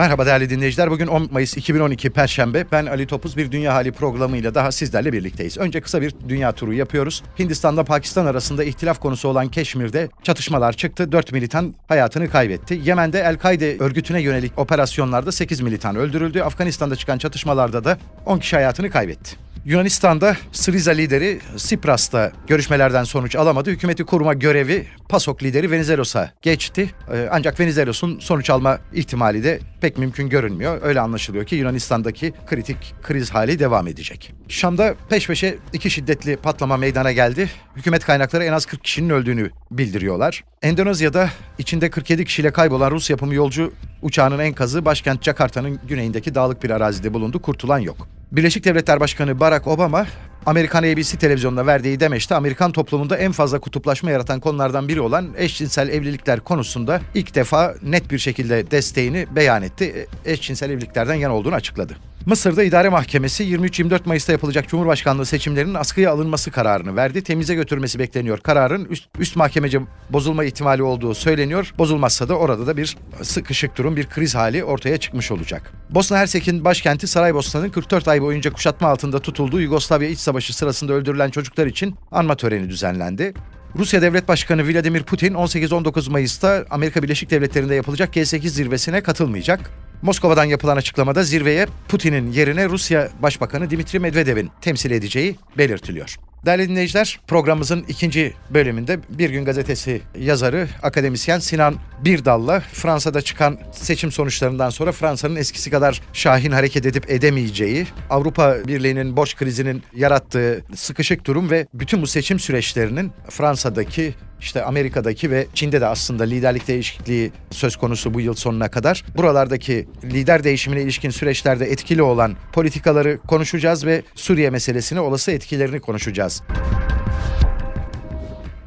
Merhaba değerli dinleyiciler. Bugün 10 Mayıs 2012 Perşembe. Ben Ali Topuz bir Dünya Hali programıyla daha sizlerle birlikteyiz. Önce kısa bir dünya turu yapıyoruz. Hindistan'la Pakistan arasında ihtilaf konusu olan Keşmir'de çatışmalar çıktı. 4 militan hayatını kaybetti. Yemen'de El-Kaide örgütüne yönelik operasyonlarda 8 militan öldürüldü. Afganistan'da çıkan çatışmalarda da 10 kişi hayatını kaybetti. Yunanistan'da Syriza lideri Sipras'ta görüşmelerden sonuç alamadı. Hükümeti kurma görevi PASOK lideri Venizelos'a geçti. Ee, Ancak Venizelos'un sonuç alma ihtimali de pek mümkün görünmüyor. Öyle anlaşılıyor ki Yunanistan'daki kritik kriz hali devam edecek. Şam'da peş peşe iki şiddetli patlama meydana geldi. Hükümet kaynakları en az 40 kişinin öldüğünü bildiriyorlar. Endonezya'da içinde 47 kişiyle kaybolan Rus yapımı yolcu uçağının enkazı başkent Jakarta'nın güneyindeki dağlık bir arazide bulundu. Kurtulan yok. Birleşik Devletler Başkanı Barack Obama Amerikan ABC televizyonuna verdiği demeçte Amerikan toplumunda en fazla kutuplaşma yaratan konulardan biri olan eşcinsel evlilikler konusunda ilk defa net bir şekilde desteğini beyan etti. E, Eşcinsel evliliklerden yana olduğunu açıkladı. Mısır'da idare mahkemesi 23-24 Mayıs'ta yapılacak Cumhurbaşkanlığı seçimlerinin askıya alınması kararını verdi. Temize götürmesi bekleniyor. Kararın üst, üst mahkemece bozulma ihtimali olduğu söyleniyor. Bozulmazsa da orada da bir sıkışık durum, bir kriz hali ortaya çıkmış olacak. Bosna Hersek'in başkenti Saraybosna'nın 44 ay boyunca kuşatma altında tutulduğu Yugoslavya İç Savaşı sırasında öldürülen çocuklar için anma töreni düzenlendi. Rusya Devlet Başkanı Vladimir Putin 18-19 Mayıs'ta Amerika Birleşik Devletleri'nde yapılacak G8 zirvesine katılmayacak. Moskova'dan yapılan açıklamada zirveye Putin'in yerine Rusya Başbakanı Dimitri Medvedev'in temsil edeceği belirtiliyor. Değerli dinleyiciler, programımızın ikinci bölümünde Bir Gün Gazetesi yazarı, akademisyen Sinan Birdal'la Fransa'da çıkan seçim sonuçlarından sonra Fransa'nın eskisi kadar şahin hareket edip edemeyeceği, Avrupa Birliği'nin borç krizinin yarattığı sıkışık durum ve bütün bu seçim süreçlerinin Fransa'daki işte Amerika'daki ve Çin'de de aslında liderlik değişikliği söz konusu bu yıl sonuna kadar. Buralardaki lider değişimine ilişkin süreçlerde etkili olan politikaları konuşacağız ve Suriye meselesini olası etkilerini konuşacağız.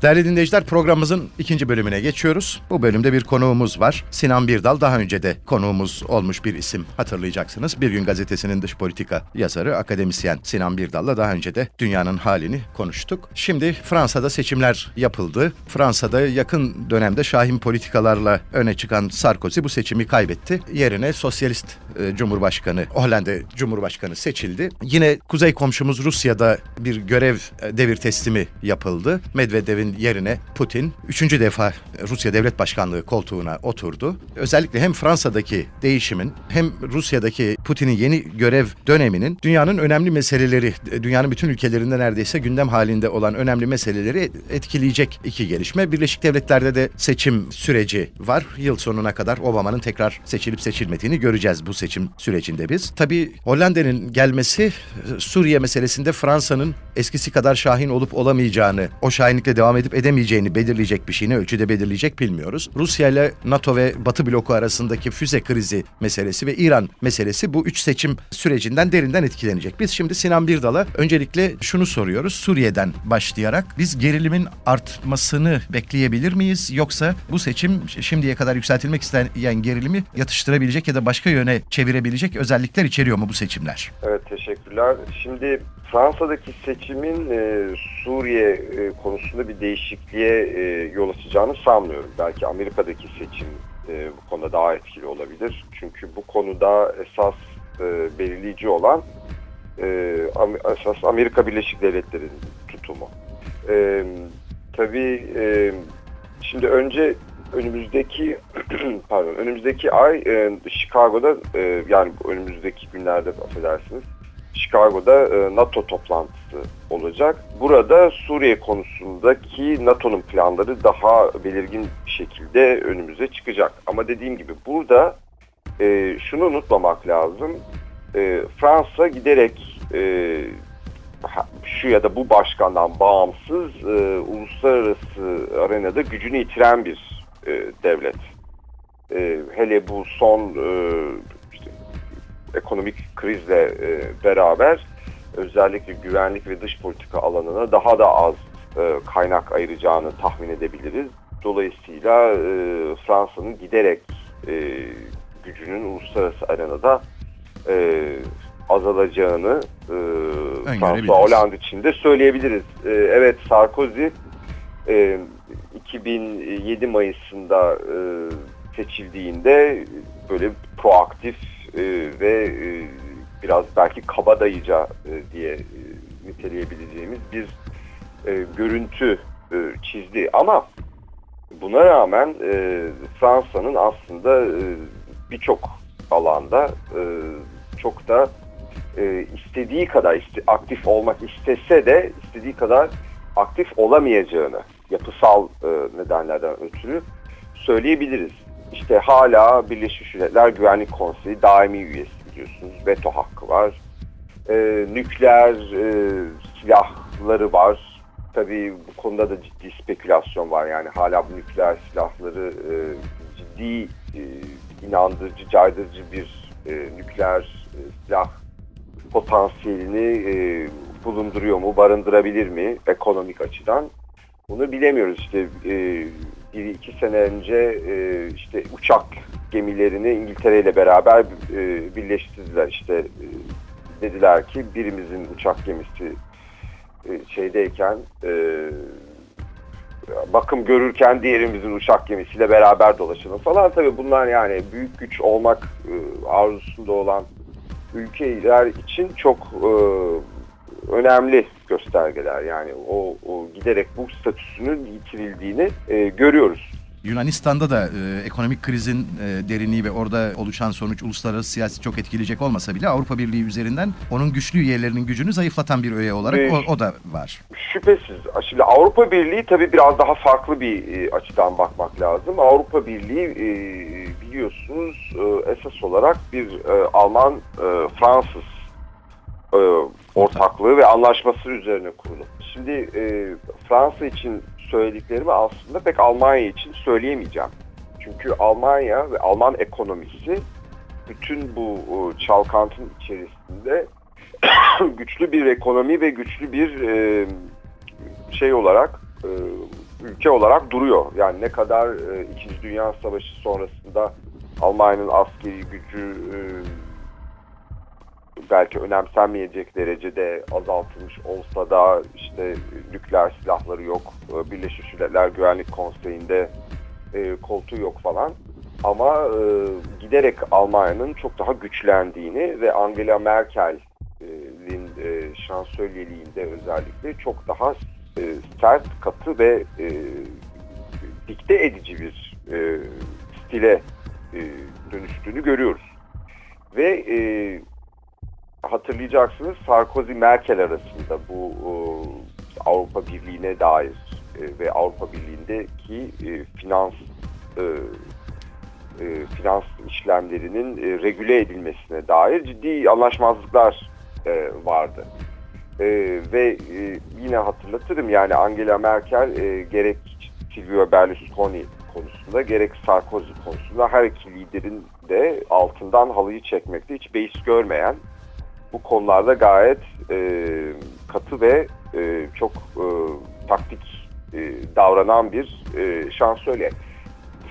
Değerli dinleyiciler programımızın ikinci bölümüne geçiyoruz. Bu bölümde bir konuğumuz var. Sinan Birdal daha önce de konuğumuz olmuş bir isim hatırlayacaksınız. Bir Gün Gazetesi'nin dış politika yazarı, akademisyen Sinan Birdal'la daha önce de dünyanın halini konuştuk. Şimdi Fransa'da seçimler yapıldı. Fransa'da yakın dönemde şahin politikalarla öne çıkan Sarkozy bu seçimi kaybetti. Yerine sosyalist e, Cumhurbaşkanı, Hollanda Cumhurbaşkanı seçildi. Yine kuzey komşumuz Rusya'da bir görev e, devir teslimi yapıldı. Medvedev'in yerine Putin üçüncü defa Rusya Devlet Başkanlığı koltuğuna oturdu. Özellikle hem Fransa'daki değişimin hem Rusya'daki Putin'in yeni görev döneminin dünyanın önemli meseleleri, dünyanın bütün ülkelerinde neredeyse gündem halinde olan önemli meseleleri etkileyecek iki gelişme. Birleşik Devletler'de de seçim süreci var. Yıl sonuna kadar Obama'nın tekrar seçilip seçilmediğini göreceğiz bu seçim sürecinde biz. Tabii Hollanda'nın gelmesi Suriye meselesinde Fransa'nın eskisi kadar şahin olup olamayacağını, o şahinlikle devam edip edemeyeceğini belirleyecek bir şey ölçüde belirleyecek bilmiyoruz. Rusya ile NATO ve Batı bloku arasındaki füze krizi meselesi ve İran meselesi bu üç seçim sürecinden derinden etkilenecek. Biz şimdi Sinan Birdal'a öncelikle şunu soruyoruz. Suriye'den başlayarak biz gerilimin artmasını bekleyebilir miyiz? Yoksa bu seçim şimdiye kadar yükseltilmek isteyen gerilimi yatıştırabilecek ya da başka yöne çevirebilecek özellikler içeriyor mu bu seçimler? Evet teşekkürler. Şimdi Fransa'daki seçimin e, Suriye e, konusunda bir değişikliğe e, yol açacağını sanmıyorum. Belki Amerika'daki seçim e, bu konuda daha etkili olabilir. Çünkü bu konuda esas e, belirleyici olan e, esas Amerika Birleşik Devletleri'nin tutumu. E, tabii e, şimdi önce önümüzdeki pardon önümüzdeki ay e, Chicago'da e, yani önümüzdeki günlerde affedersiniz Chicago'da e, NATO toplantısı olacak. Burada Suriye konusundaki NATO'nun planları daha belirgin bir şekilde önümüze çıkacak. Ama dediğim gibi burada e, şunu unutmamak lazım. E, Fransa giderek şu ya da bu başkandan bağımsız uluslararası arenada gücünü yitiren bir devlet. Hele bu son ekonomik krizle e, beraber özellikle güvenlik ve dış politika alanına daha da az e, kaynak ayıracağını tahmin edebiliriz. Dolayısıyla e, Fransa'nın giderek e, gücünün uluslararası arenada e, azalacağını e, Öngörebiliriz. François Hollande için de söyleyebiliriz. E, evet Sarkozy e, 2007 Mayıs'ında e, seçildiğinde böyle proaktif e, ve e, biraz belki kabadayıca e, diye e, niteleyebileceğimiz bir e, görüntü e, çizdi. Ama buna rağmen e, Fransa'nın aslında e, birçok alanda e, çok da e, istediği kadar iste- aktif olmak istese de istediği kadar aktif olamayacağını yapısal e, nedenlerden ötürü söyleyebiliriz. İşte hala Birleşmiş Milletler Güvenlik Konseyi daimi üyesi biliyorsunuz. Veto hakkı var. E, nükleer e, silahları var. Tabii bu konuda da ciddi spekülasyon var. Yani hala bu nükleer silahları e, ciddi e, inandırıcı, caydırıcı bir e, nükleer e, silah potansiyelini e, bulunduruyor mu, barındırabilir mi ekonomik açıdan? Bunu bilemiyoruz. İşte e, bir iki sene önce e, işte uçak gemilerini İngiltere ile beraber e, birleştirdiler. İşte e, dediler ki birimizin uçak gemisi e, şeydeyken e, bakım görürken diğerimizin uçak gemisiyle beraber dolaşalım falan. Tabii bunlar yani büyük güç olmak e, arzusunda olan ülkeler için çok e, önemli göstergeler. Yani o, o giderek bu statüsünün yitirildiğini e, görüyoruz. Yunanistan'da da e, ekonomik krizin e, derinliği ve orada oluşan sonuç uluslararası siyasi çok etkileyecek olmasa bile Avrupa Birliği üzerinden onun güçlü üyelerinin gücünü zayıflatan bir üye olarak Ve- o, o da var. Şüphesiz. Şimdi Avrupa Birliği tabii biraz daha farklı bir e, açıdan bakmak lazım. Avrupa Birliği e, biliyorsunuz e, esas olarak bir e, Alman-Fransız e, ortaklığı ve anlaşması üzerine kurulu. Şimdi e, Fransa için söylediklerimi aslında pek Almanya için söyleyemeyeceğim. Çünkü Almanya ve Alman ekonomisi bütün bu e, çalkantının içerisinde güçlü bir ekonomi ve güçlü bir e, şey olarak e, ülke olarak duruyor. Yani ne kadar e, İkinci Dünya Savaşı sonrasında Almanya'nın askeri gücü e, belki önemsenmeyecek derecede azaltılmış olsa da işte nükleer silahları yok. E, Birleşmiş Milletler Güvenlik Konseyi'nde e, koltuğu yok falan. Ama e, giderek Almanya'nın çok daha güçlendiğini ve Angela Merkel'in şansölyeliğinde özellikle çok daha sert, katı ve dikte edici bir stile dönüştüğünü görüyoruz. Ve hatırlayacaksınız Sarkozy-Merkel arasında bu e, Avrupa Birliği'ne dair e, ve Avrupa Birliği'ndeki e, finans e, e, finans işlemlerinin e, regüle edilmesine dair ciddi anlaşmazlıklar e, vardı. E, ve e, yine hatırlatırım yani Angela Merkel e, gerek Silvio Berlusconi konusunda gerek Sarkozy konusunda her iki liderin de altından halıyı çekmekte hiç beis görmeyen bu konularda gayet e, katı ve e, çok e, taktik e, davranan bir e, şansölye.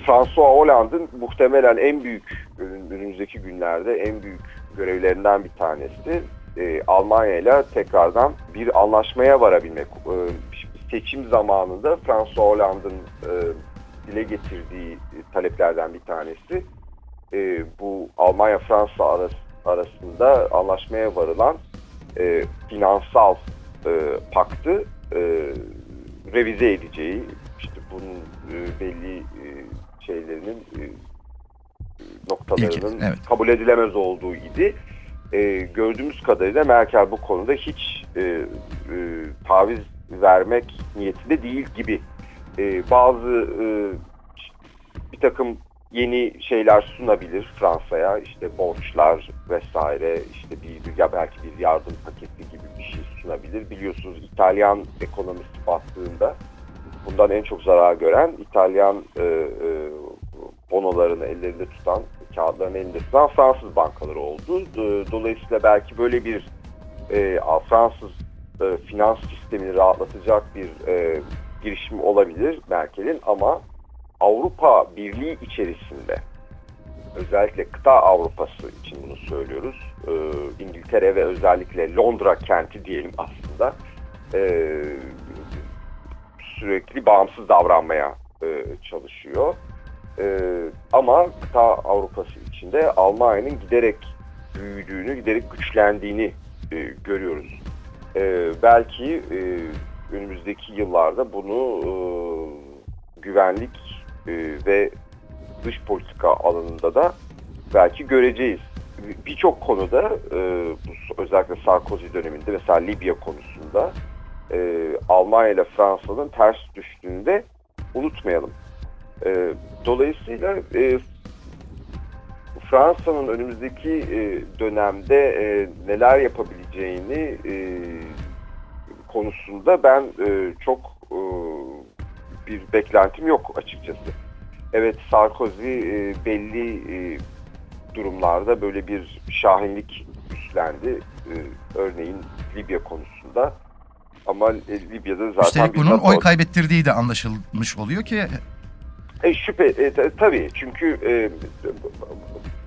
François Hollande'ın muhtemelen en büyük önümüzdeki günlerde en büyük görevlerinden bir tanesi e, Almanya ile tekrardan bir anlaşmaya varabilmek. E, seçim zamanında François Hollande'ın e, dile getirdiği taleplerden bir tanesi e, bu Almanya-Fransa arası, arasında anlaşmaya varılan e, finansal e, paktı e, revize edeceği, işte bunun e, belli e, şeylerinin e, noktalarının İlke, evet. kabul edilemez olduğu idi. E, gördüğümüz kadarıyla Merkel bu konuda hiç e, e, taviz vermek niyetinde değil gibi. E, bazı e, bir takım yeni şeyler sunabilir Fransa'ya işte borçlar vesaire işte bir ya belki bir yardım paketi gibi bir şey sunabilir. Biliyorsunuz İtalyan ekonomisi battığında bundan en çok zarar gören İtalyan e, e, bonolarını ellerinde tutan kağıtlarını elinde tutan Fransız bankaları oldu. E, Dolayısıyla belki böyle bir e, Fransız e, finans sistemini rahatlatacak bir e, girişim olabilir Merkel'in ama Avrupa Birliği içerisinde özellikle kıta Avrupası için bunu söylüyoruz. E, İngiltere ve özellikle Londra kenti diyelim aslında e, sürekli bağımsız davranmaya e, çalışıyor. E, ama kıta Avrupası içinde Almanya'nın giderek büyüdüğünü, giderek güçlendiğini e, görüyoruz. E, belki e, önümüzdeki yıllarda bunu e, güvenlik e, ve dış politika alanında da belki göreceğiz. Birçok konuda e, özellikle Sarkozy döneminde mesela Libya konusunda e, Almanya ile Fransa'nın ters düştüğünü de unutmayalım. E, dolayısıyla Fransa'nın önümüzdeki dönemde neler yapabileceğini konusunda ben çok bir beklentim yok açıkçası. Evet Sarkozy e, belli e, durumlarda böyle bir şahinlik üstlendi. E, örneğin Libya konusunda. Ama e, Libya'da zaten Üstelik bunun oy kaybettirdiği de anlaşılmış oluyor ki E, şüphe e, ta- tabii çünkü e,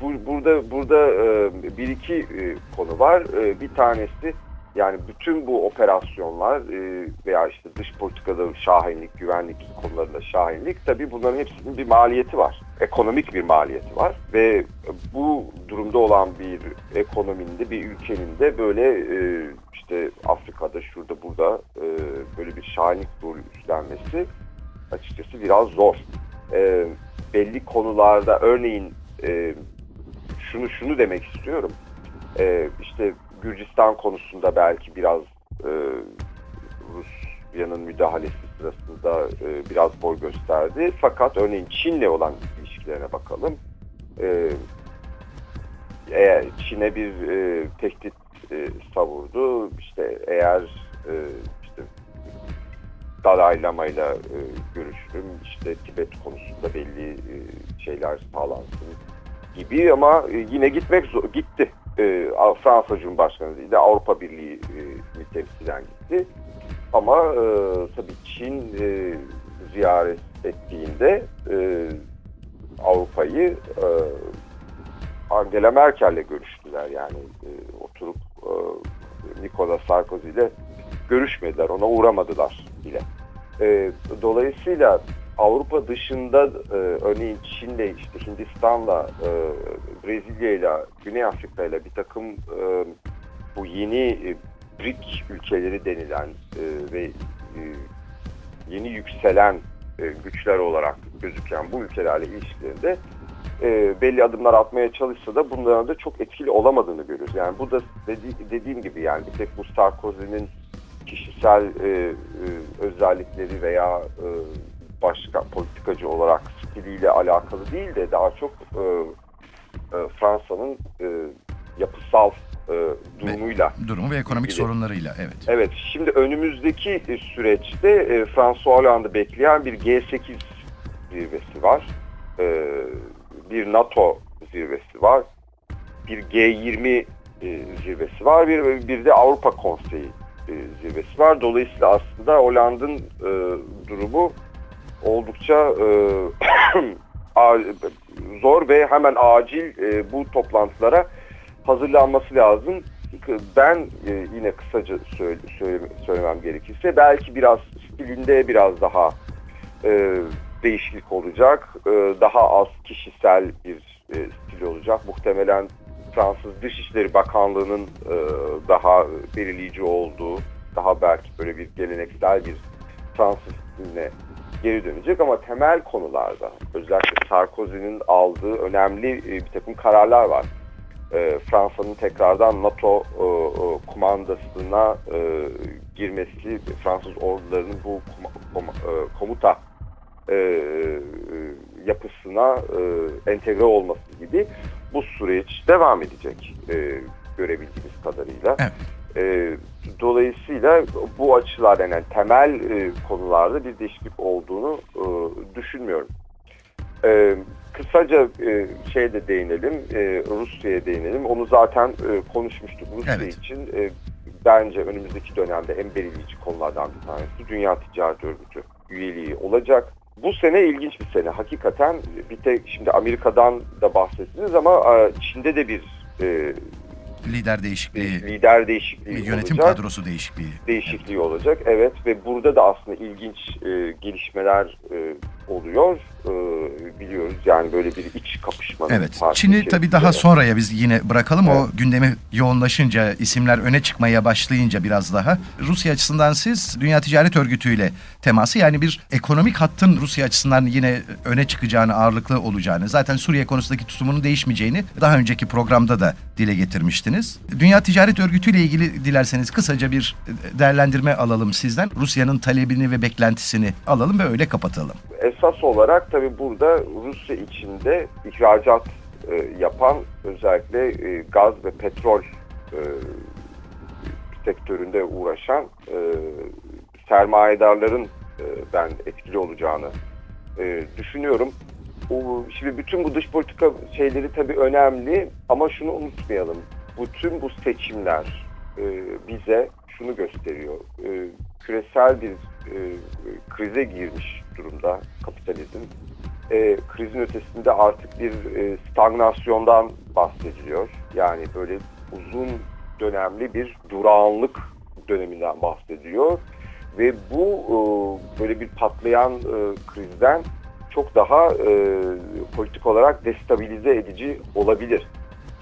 bu, burada burada e, bir iki e, konu var. E, bir tanesi yani bütün bu operasyonlar e, veya işte dış politikada şahinlik, güvenlik konularında şahinlik tabii bunların hepsinin bir maliyeti var. Ekonomik bir maliyeti var ve bu durumda olan bir ekonominin de bir ülkenin de böyle e, işte Afrika'da şurada burada e, böyle bir şahinlik rolü üstlenmesi açıkçası biraz zor belli konularda örneğin şunu şunu demek istiyorum. E, işte Gürcistan konusunda belki biraz e, Rusya'nın müdahalesi sırasında e, biraz boy gösterdi. Fakat örneğin Çin'le olan ilişkilerine bakalım. E, eğer Çin'e bir e, tehdit e, savurdu. İşte eğer e, işte Dalai Lama ile e, görüşürüm. İşte Tibet konusunda belli e, şeyler sağlansın gibi ama e, yine gitmek zor, gitti. E, Fransa Cumhurbaşkanı değil de Avrupa Birliği e, temsilen gitti. Ama e, tabii Çin e, ziyaret ettiğinde e, Avrupa'yı e, Angela Merkel'le görüştüler. Yani e, oturup e, Nicolas Sarkozy ile görüşmediler. Ona uğramadılar bile. E, dolayısıyla Avrupa dışında e, örneğin Çin'le, işte Hindistan'la, e, Brezilya'yla, Güney Afrika'yla bir takım e, bu yeni e, BRIC ülkeleri denilen e, ve e, yeni yükselen e, güçler olarak gözüken bu ülkelerle ilişkilerinde e, belli adımlar atmaya çalışsa da bunların da çok etkili olamadığını görüyoruz. Yani bu da dedi, dediğim gibi yani bir tek bu Sarkozy'nin kişisel e, e, özellikleri veya e, başka politikacı olarak stiliyle alakalı değil de daha çok e, e, Fransa'nın e, yapısal e, durumuyla. durumu ve ekonomik ilgili. sorunlarıyla evet. Evet, şimdi önümüzdeki e, süreçte e, François Hollande'ı bekleyen bir G8 zirvesi var. E, bir NATO zirvesi var. Bir G20 e, zirvesi var. Bir, bir de Avrupa Konseyi e, zirvesi var. Dolayısıyla aslında Hollande'ın e, durumu oldukça e, zor ve hemen acil e, bu toplantılara hazırlanması lazım. Ben e, yine kısaca söyle, söyle- söylemem gerekirse belki biraz stilinde biraz daha değişiklik olacak. Daha az kişisel bir stil olacak. Muhtemelen Fransız Dışişleri Bakanlığı'nın daha belirleyici olduğu, daha belki böyle bir geleneksel bir Fransız stiline geri dönecek ama temel konularda özellikle Sarkozy'nin aldığı önemli e, bir takım kararlar var. E, Fransa'nın tekrardan NATO e, e, kumandasına girmesi, Fransız ordularının bu komuta yapısına entegre olması gibi bu süreç devam edecek görebildiğimiz kadarıyla. Evet. E, dolayısıyla bu açılardan yani temel e, konularda bir değişiklik olduğunu e, düşünmüyorum. E, kısaca e, şeye de değinelim, e, Rusya'ya değinelim. Onu zaten e, konuşmuştuk. Rusya Evet. için e, bence önümüzdeki dönemde en belirleyici konulardan bir tanesi Dünya Ticaret Örgütü üyeliği olacak. Bu sene ilginç bir sene. Hakikaten bir tek şimdi Amerika'dan da bahsettiniz ama e, Çin'de de bir e, Lider değişikliği, lider değişikliği yönetim olacak. kadrosu değişikliği. değişikliği olacak. Evet ve burada da aslında ilginç e, gelişmeler e, oluyor. E, biliyoruz yani böyle bir iç kapışmanın Evet. Çin'i tabii daha sonraya biz yine bırakalım. Evet. O gündemi yoğunlaşınca, isimler öne çıkmaya başlayınca biraz daha. Rusya açısından siz Dünya Ticaret Örgütü ile teması yani bir ekonomik hattın Rusya açısından yine öne çıkacağını, ağırlıklı olacağını, zaten Suriye konusundaki tutumunun değişmeyeceğini daha önceki programda da dile getirmiştiniz. Dünya Ticaret Örgütü ile ilgili dilerseniz kısaca bir değerlendirme alalım sizden. Rusya'nın talebini ve beklentisini alalım ve öyle kapatalım. Esas olarak tabii burada Rusya içinde ihracat e, yapan özellikle e, gaz ve petrol e, sektöründe uğraşan e, sermayedarların e, ben etkili olacağını e, düşünüyorum. Şimdi bütün bu dış politika şeyleri tabii önemli ama şunu unutmayalım. Bütün bu seçimler e, bize şunu gösteriyor. E, küresel bir e, krize girmiş durumda kapitalizm. E, krizin ötesinde artık bir e, stagnasyondan bahsediliyor. Yani böyle uzun dönemli bir durağanlık döneminden bahsediyor. Ve bu e, böyle bir patlayan e, krizden çok daha e, politik olarak destabilize edici olabilir.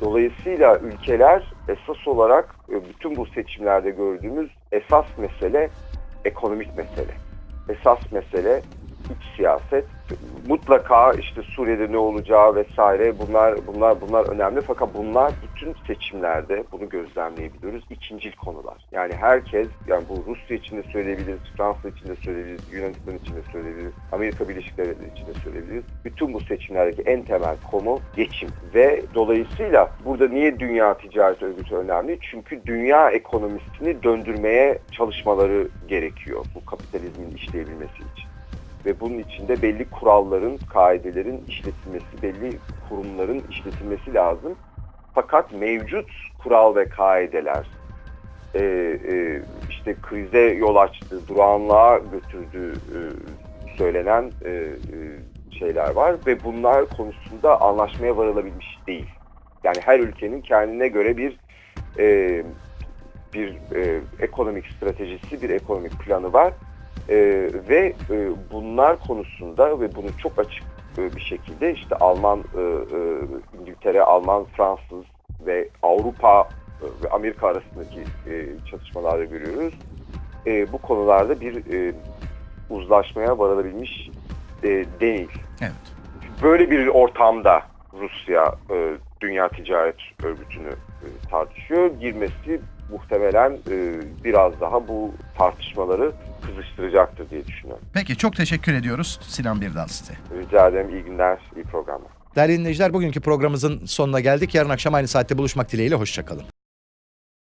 Dolayısıyla ülkeler esas olarak e, bütün bu seçimlerde gördüğümüz esas mesele ekonomik mesele. Esas mesele iç siyaset. Mutlaka işte Suriye'de ne olacağı vesaire bunlar bunlar bunlar önemli fakat bunlar bütün seçimlerde bunu gözlemleyebiliyoruz. İkincil konular. Yani herkes yani bu Rusya için de söyleyebiliriz, Fransa için de söyleyebiliriz, Yunanistan için de söyleyebiliriz, Amerika Birleşik Devletleri için de söyleyebiliriz. Bütün bu seçimlerdeki en temel konu geçim ve dolayısıyla burada niye Dünya Ticaret Örgütü önemli? Çünkü dünya ekonomisini döndürmeye çalışmaları gerekiyor bu kapitalizmin işleyebilmesi için ve bunun içinde belli kuralların, kaidelerin işletilmesi, belli kurumların işletilmesi lazım. Fakat mevcut kural ve kaideler e, e, işte krize yol açtı, durağanlığa götürdüğü e, söylenen e, e, şeyler var ve bunlar konusunda anlaşmaya varılabilmiş değil. Yani her ülkenin kendine göre bir e, bir e, ekonomik stratejisi, bir ekonomik planı var. Ee, ve e, bunlar konusunda ve bunu çok açık e, bir şekilde işte Alman, e, e, İngiltere, Alman, Fransız ve Avrupa e, ve Amerika arasındaki e, çatışmalarda görüyoruz. E, bu konularda bir e, uzlaşmaya varılabilmiş e, değil. Evet. Böyle bir ortamda Rusya e, Dünya Ticaret Örgütü'nü e, tartışıyor. Girmesi muhtemelen e, biraz daha bu tartışmaları kızıştıracaktır diye düşünüyorum. Peki çok teşekkür ediyoruz Sinan Birdal size. Rica ederim. İyi günler, iyi programlar. Değerli dinleyiciler bugünkü programımızın sonuna geldik. Yarın akşam aynı saatte buluşmak dileğiyle. Hoşçakalın.